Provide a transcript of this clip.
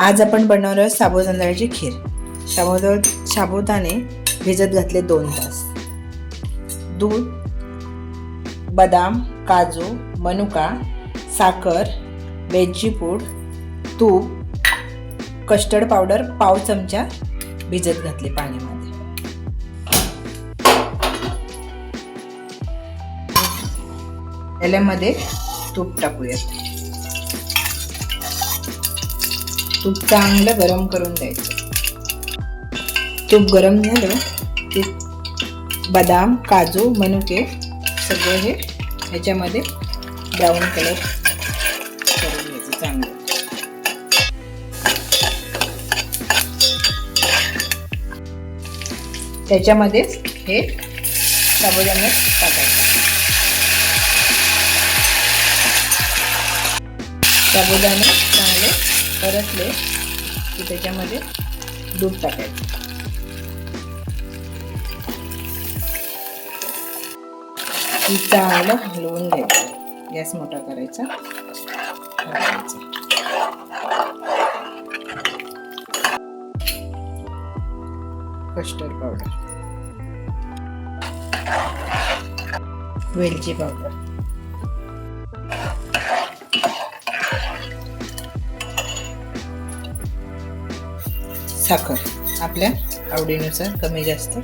आज आपण बनवणार आहोत साबुदाण्याची खीर. साबुदा साबुदाणे भिजत घातले दोन तास. दूध बदाम काजू मनुका साखर वेलची पूड तूप कस्टर्ड पावडर पाव चमचा भिजत घातले पाण्यामध्ये. याच्यामध्ये तूप टाकूयात. तूप चांगलं गरम करून द्यायचं. तूप गरम झालं की बदाम काजू मनुके सगळं हे ह्याच्यामध्ये ब्राऊन कलर करून घ्यायचं चांगलं. त्याच्यामध्येच हे साबुदाणे टाकायचं. साबुदाणे परतले की त्याच्यामध्ये दूध टाकायचं. चांगलं हलवून घ्यायचं. गॅस मोठा करायचा. Custard powder. वेलची पावडर. साखर आपल्या आवडीनुसार कमी जास्त